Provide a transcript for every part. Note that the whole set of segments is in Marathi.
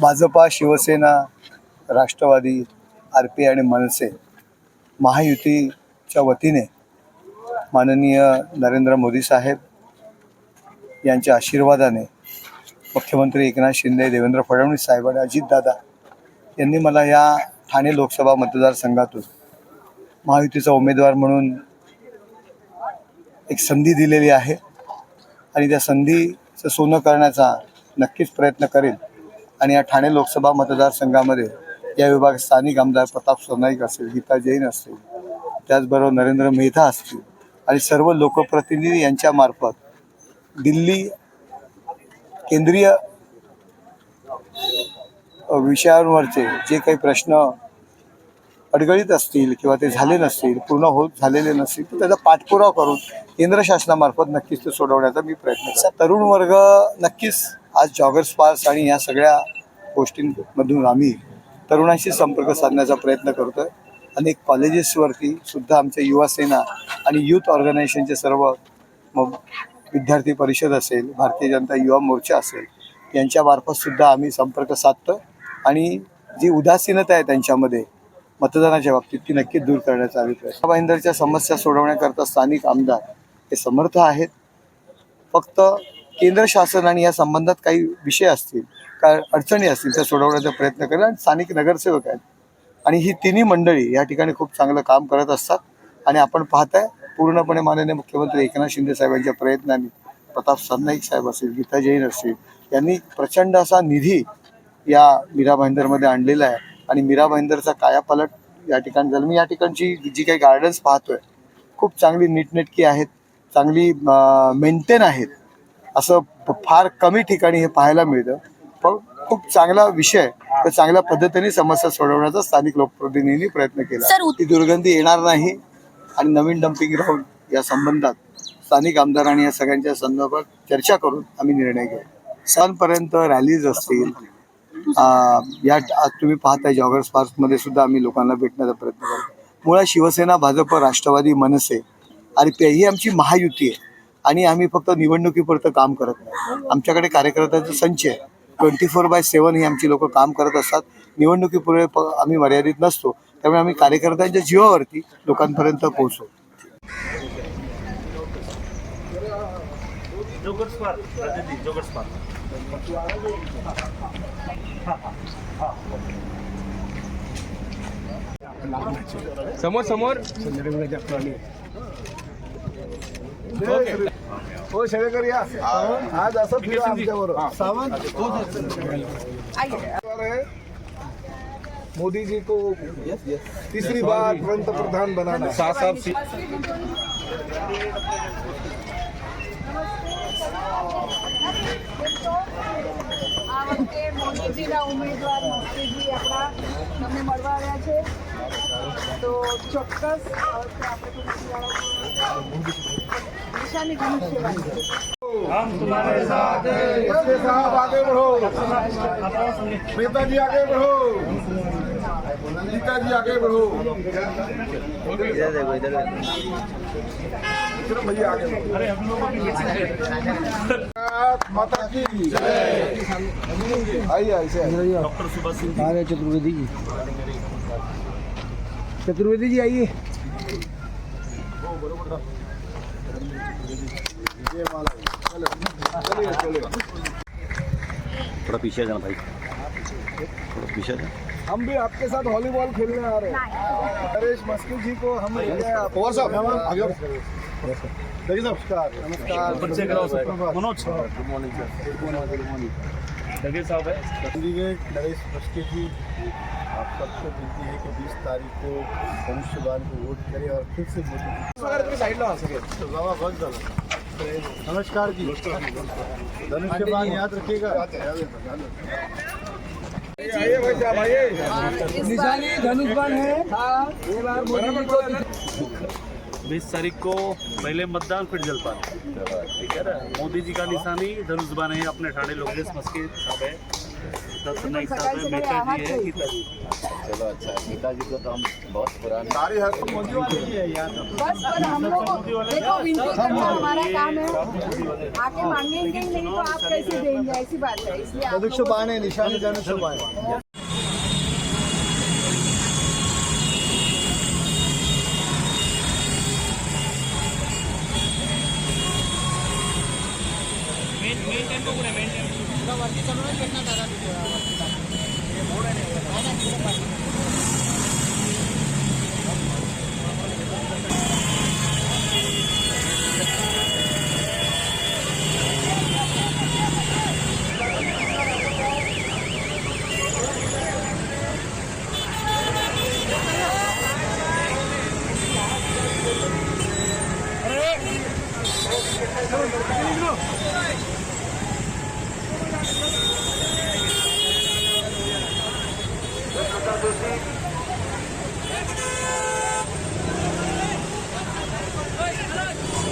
भाजपा शिवसेना राष्ट्रवादी आर पी आणि मनसे महायुतीच्या वतीने माननीय नरेंद्र मोदी साहेब यांच्या आशीर्वादाने मुख्यमंत्री एकनाथ शिंदे देवेंद्र फडणवीस साहेब आणि अजितदादा यांनी मला या ठाणे लोकसभा मतदारसंघातून महायुतीचा उमेदवार म्हणून एक संधी दिलेली आहे आणि त्या संधीचं सोनं करण्याचा नक्कीच प्रयत्न करेल आणि या ठाणे लोकसभा मतदारसंघामध्ये या विभागात स्थानिक आमदार प्रताप सरनाईक असेल गीता जैन असतील त्याचबरोबर नरेंद्र मेहता असतील आणि सर्व लोकप्रतिनिधी यांच्यामार्फत दिल्ली केंद्रीय विषयांवरचे जे काही प्रश्न अडगळीत असतील किंवा ते झाले नसतील पूर्ण होत झालेले नसतील तर त्याचा पाठपुरावा करून केंद्र शासनामार्फत नक्कीच ते सोडवण्याचा मी प्रयत्न तरुण वर्ग नक्कीच आज जॉगर्स पास आणि या सगळ्या गोष्टींमधून आम्ही तरुणांशी संपर्क साधण्याचा प्रयत्न करतोय. अनेक कॉलेजेसवरती सुद्धा आमच्या युवा सेना आणि युथ ऑर्गनायझेशनचे सर्व मग विद्यार्थी परिषद असेल भारतीय जनता युवा मोर्चा असेल यांच्यामार्फत सुद्धा आम्ही संपर्क साधतो आणि जी उदासीनता आहे त्यांच्यामध्ये मतदानाच्या बाबतीत ती नक्कीच दूर करण्याचा आम्ही प्रयत्न भाईंदरच्या समस्या सोडवण्याकरता स्थानिक आमदार हे समर्थ आहेत. फक्त केंद्र शासन आणि या संबंधात काही विषय असतील काय अडचणी असतील त्या सोडवण्याचा प्रयत्न करेल आणि स्थानिक नगरसेवक आहेत. आणि ही तिन्ही मंडळी या ठिकाणी खूप चांगलं काम करत असतात. आणि आपण पाहताय पूर्णपणे माननीय मुख्यमंत्री एकनाथ शिंदे साहेबांच्या प्रयत्नांनी प्रताप सरनाईक साहेब असतील गीता जैन असतील यांनी प्रचंड असा निधी या मीरा भाईंदरमध्ये आणलेला आहे. आणि मीरा भाईंदरचा कायापालट या ठिकाणी झाला. मी या ठिकाणची जी काही गार्डन्स पाहतोय खूप चांगली नीटनेटकी आहेत चांगली मेंटेन आहेत. असं फार कमी ठिकाणी हे पाहायला मिळतं. पण खूप चांगला विषय तर चांगल्या पद्धतीने समस्या सोडवण्याचा स्थानिक लोकप्रतिनिधींनी प्रयत्न केला. ती दुर्गंधी येणार नाही आणि नवीन डम्पिंग ग्राउंड या संबंधात स्थानिक आमदार आणि या सगळ्यांच्या संदर्भात चर्चा करून आम्ही निर्णय घेऊ. सणांपर्यंत रॅलीज असतील. या आज तुम्ही पाहताय जॉगर्स पार्कमध्ये सुद्धा आम्ही लोकांना भेटण्याचा प्रयत्न करतो. मुळात शिवसेना भाजप राष्ट्रवादी मनसे आणि ही आमची महायुती आहे. आणि आम्ही फक्त निवडणुकीपुरतं काम करत नाही. आमच्याकडे कार्यकर्त्यांचा संच आहे. ट्वेंटी फोर बाय सेवन ही आमची लोक काम करत असतात. निवडणुकीपुढे प आम्ही मर्यादित नसतो. त्यामुळे आम्ही कार्यकर्त्यांच्या जीवावरती लोकांपर्यंत पोहोचतो. जोगर्स पार्क राजनीती जोगर्स पार्क समोर समोर हो शेळेकर या आज असं फिरा आमच्याबरोबर सावंत मोदी जी को तीसरी बार पंतप्रधान बनाना सात सात सी- આ વખતે મોદીજીના ઉમેદવાર મોદીજી આપણા તમને મળવા આવ્યા છે તો ચોક્કસ આ વખતે આપણે हम तुम्हारे साथ साहब आगे बढ़ो आगे बढ़ो आगे बढ़ो भैया आगे माता की आइए ऐसे डॉक्टर सुभाष सिंह आ रहे चतुर्वेदी जी चतुर्वेदी जी आइए। चलिए थोड़ा पीछे जाना भाई। थोड़ा पीछे जा हम भी आपके साथ वॉलीबॉल खेलने आ रहे हैं। नरेश मस्की जी को हम पवार साहब नमस्कार। नमस्कार। Manoj. Good morning sir. Good morning. जगह साहब है। कैंडिडेट नरेश मस्के जी आप सबको विनती है कि 20 तारीख को धनुष्यबान को वोट करें और फिर से मोदी बाबा बहुत ज़्यादा। नमस्कार जी। धनुष्यबान याद रखिएगा। आइए भाई साहब आइए। निशानी धनुष है। हाँ को बीस तारीख को पहले मतदान फिर जलपान। ठीक है ना? मोदी जी का निशानी धनुषबान है अपने ठाणे लोकदेश मस्के साहब है। दत्त नाईक साहब है मेहता जी है गीता जी। चलो अच्छा नेताजी को तो हम बहुत पुराने बस पर हम लोग को- देखो विनती करना हमारा काम है। आके मांगेंगे ही नहीं तो आप कैसे देंगे? ऐसी बात है। इसलिए मेन टाइम बघू ना मेन टाइम तुला वरती चढूनच भेटणार दादा तुझ्या वरती नाही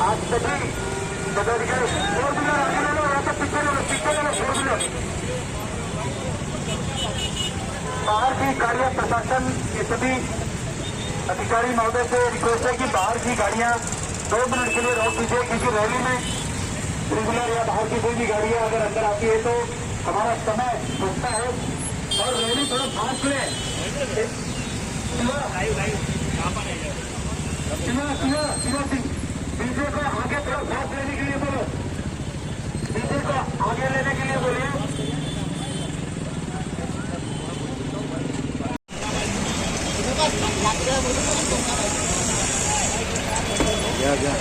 आप लोगों को- आहे निशाणी धनुष्यबाण आहे बाहर की गाड़ियाँ प्रशासन के सभी अधिकारी महोदय से रिक्वेस्ट है कि बाहर की गाड़ियाँ दो मिनट के लिए रोक दीजिए क्योंकि रैली में रेगुलर या बाहर की कोई भी गाड़ियाँ अगर अंदर आती है तो हमारा समय रुकता है और रैली थोड़ा फास्ट ले शिवा शिवा शिवा सिंह डीजे को आगे थोड़ा फास्ट लेने के लिए बोलो डीजे को आगे लेने के लिए बोलिए घ्या घ्या